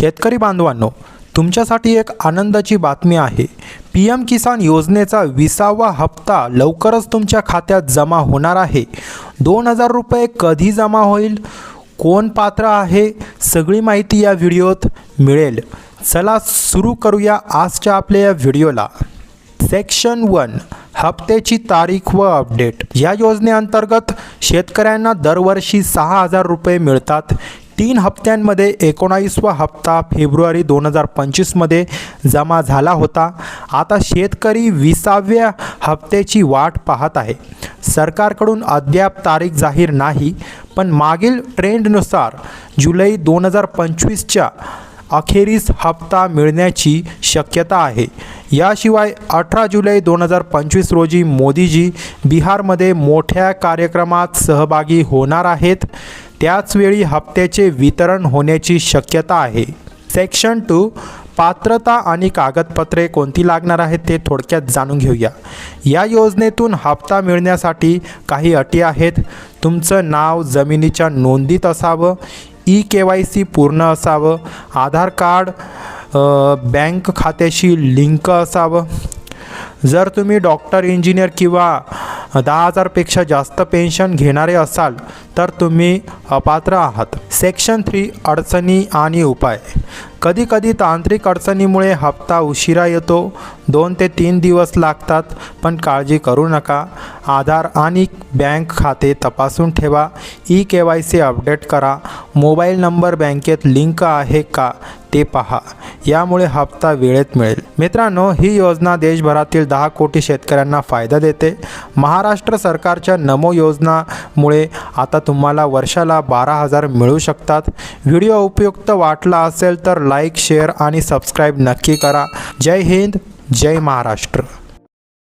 शेतकरी बांधवांनो तुमच्यासाठी एक आनंदाची बातमी आहे. पी एम किसान योजनेचा विसावा हप्ता लवकरच तुमच्या खात्यात जमा होणार आहे. दोन हजार रुपये कधी जमा होईल? कोण पात्र आहे? सगळी माहिती या व्हिडिओत मिळेल. चला सुरू करूया आजच्या आपल्या या व्हिडिओला. सेक्शन वन हप्त्याची तारीख व अपडेट. या योजनेअंतर्गत शेतकऱ्यांना दरवर्षी सहा हजार रुपये मिळतात. तीन हप्त्यांमध्ये एकोणावीसवा हप्ता फेब्रुवारी दोन हजार पंचवीसमध्ये जमा झाला होता. आता शेतकरी विसाव्या हप्त्याची वाट पाहत आहे. सरकारकडून अद्याप तारीख जाहीर नाही पण मागील ट्रेंडनुसार जुलै दोन हजार पंचवीसच्या अखेरीस हप्ता मिळण्याची शक्यता आहे. याशिवाय अठरा जुलै दोन हजार पंचवीस रोजी मोदीजी बिहारमध्ये मोठ्या कार्यक्रमात सहभागी होणार आहेत. त्याचवेळी हप्त्याचे वितरण होण्याची शक्यता आहे. सेक्शन टू पात्रता आणि कागदपत्रे कोणती लागणार आहेत ते थोडक्यात जाणून घेऊया. या योजनेतून हप्ता मिळण्यासाठी काही अटी आहेत. तुमचं नाव जमिनीच्या नोंदीत असावं ई के वाय सी पूर्ण असावं आधार कार्ड बँक खात्याशी लिंक असावं. जर तुम्ही डॉक्टर इंजिनियर किंवा दहा हजारपेक्षा जास्त पेन्शन घेणारे असाल तर तुम्ही अपात्र आहात. सेक्शन थ्री अडचणी आणि उपाय. कधीकधी तांत्रिक अडचणीमुळे हप्ता उशिरा येतो. दोन ते तीन दिवस लागतात पण काळजी करू नका. आधार आणि बँक खाते तपासून ठेवा. E K Y C update करा. मोबाईल नंबर बँकेत लिंक आहे का ते पहा. यामुळे हप्ता वेळेत मिळेल. मित्रांनो ही योजना देशभरातील दहा कोटी शेतकऱ्यांना फायदा देते. महाराष्ट्र सरकारच्या नमो योजनामुळे आता तुम्हाला वर्षाला बारा हजार मिळू शकतात. व्हिडिओ उपयुक्त वाटला असेल तर लाईक शेअर आणि सबस्क्राईब नक्की करा. जय हिंद जय महाराष्ट्र.